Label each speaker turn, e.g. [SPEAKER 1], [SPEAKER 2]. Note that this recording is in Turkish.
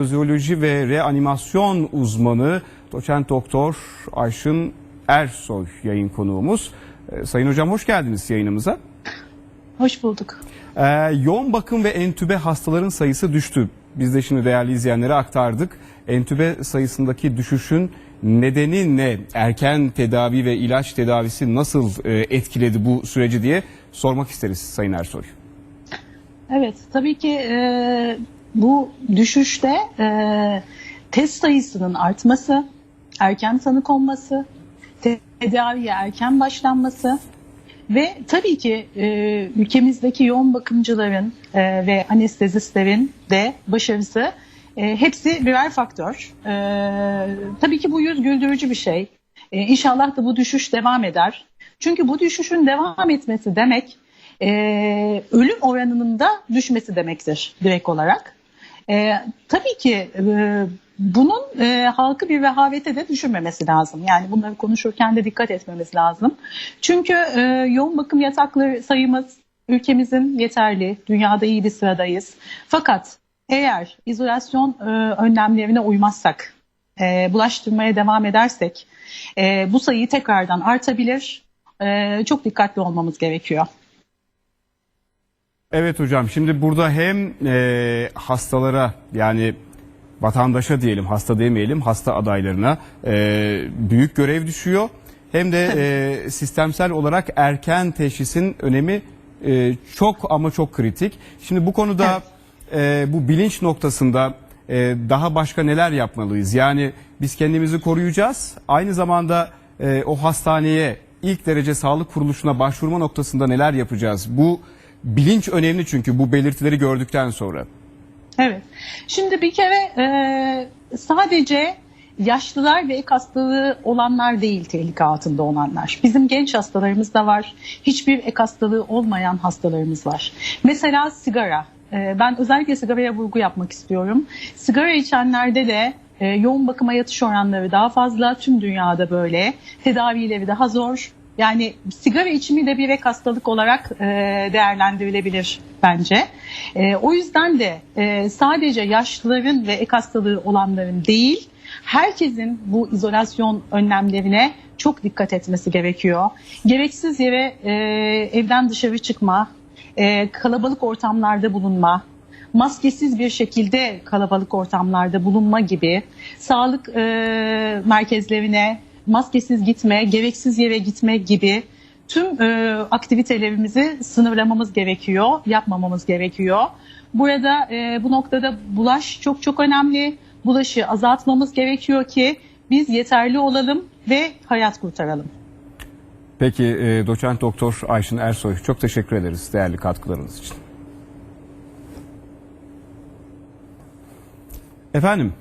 [SPEAKER 1] Fizyoloji ve reanimasyon uzmanı doçent doktor Ayşın Ersoy yayın konuğumuz. Ee, Sayın hocam hoş geldiniz yayınımıza.
[SPEAKER 2] Hoş bulduk.
[SPEAKER 1] Ee, yoğun bakım ve entübe hastaların sayısı düştü. Biz de şimdi değerli izleyenlere aktardık. Entübe sayısındaki düşüşün nedeni ne? Erken tedavi ve ilaç tedavisi nasıl e, etkiledi bu süreci diye sormak isteriz Sayın Ersoy.
[SPEAKER 2] Evet, tabii ki e, bu düşüşte e, test sayısının artması, erken tanı konması, tedaviye erken başlanması ve tabii ki e, ülkemizdeki yoğun bakımcıların e, ve anestezistlerin de başarısı e, hepsi birer faktör. E, tabii ki bu yüz güldürücü bir şey. E, inşallah da bu düşüş devam eder. Çünkü bu düşüşün devam etmesi demek e, ölüm oranının da düşmesi demektir direkt olarak. E, tabii ki e, bunun e, halkı bir rehavete de düşürmemesi lazım. Yani bunları konuşurken de dikkat etmemiz lazım. Çünkü e, yoğun bakım yatakları sayımız ülkemizin yeterli, dünyada iyi bir sıradayız. Fakat eğer izolasyon e, önlemlerine uymazsak, e, bulaştırmaya devam edersek e, bu sayı tekrardan artabilir. E, çok dikkatli olmamız gerekiyor.
[SPEAKER 1] Evet hocam şimdi burada hem e, hastalara yani vatandaşa diyelim hasta demeyelim hasta adaylarına e, büyük görev düşüyor. Hem de e, sistemsel olarak erken teşhisin önemi e, çok ama çok kritik. Şimdi bu konuda e, bu bilinç noktasında e, daha başka neler yapmalıyız? Yani biz kendimizi koruyacağız. Aynı zamanda e, o hastaneye ilk derece sağlık kuruluşuna başvurma noktasında neler yapacağız? Bu bilinç önemli çünkü bu belirtileri gördükten sonra.
[SPEAKER 2] Evet. Şimdi bir kere e, sadece yaşlılar ve ek hastalığı olanlar değil tehlike altında olanlar. Bizim genç hastalarımız da var. Hiçbir ek hastalığı olmayan hastalarımız var. Mesela sigara. E, ben özellikle sigaraya vurgu yapmak istiyorum. Sigara içenlerde de e, yoğun bakıma yatış oranları daha fazla. Tüm dünyada böyle. Tedavileri daha zor. Yani sigara içimi de bir ek hastalık olarak e, değerlendirilebilir bence. E, o yüzden de e, sadece yaşlıların ve ek hastalığı olanların değil, herkesin bu izolasyon önlemlerine çok dikkat etmesi gerekiyor. Gereksiz yere evden dışarı çıkma, kalabalık ortamlarda bulunma, maskesiz bir şekilde kalabalık ortamlarda bulunma gibi sağlık e, merkezlerine maskesiz gitme, gereksiz yere gitme gibi tüm e, aktivitelerimizi sınırlamamız gerekiyor, yapmamamız gerekiyor. Burada e, bu noktada bulaş çok çok önemli. Bulaşı azaltmamız gerekiyor ki biz yeterli olalım ve hayat kurtaralım.
[SPEAKER 1] Peki e, doçent doktor Ayşın Ersoy çok teşekkür ederiz değerli katkılarınız için. Efendim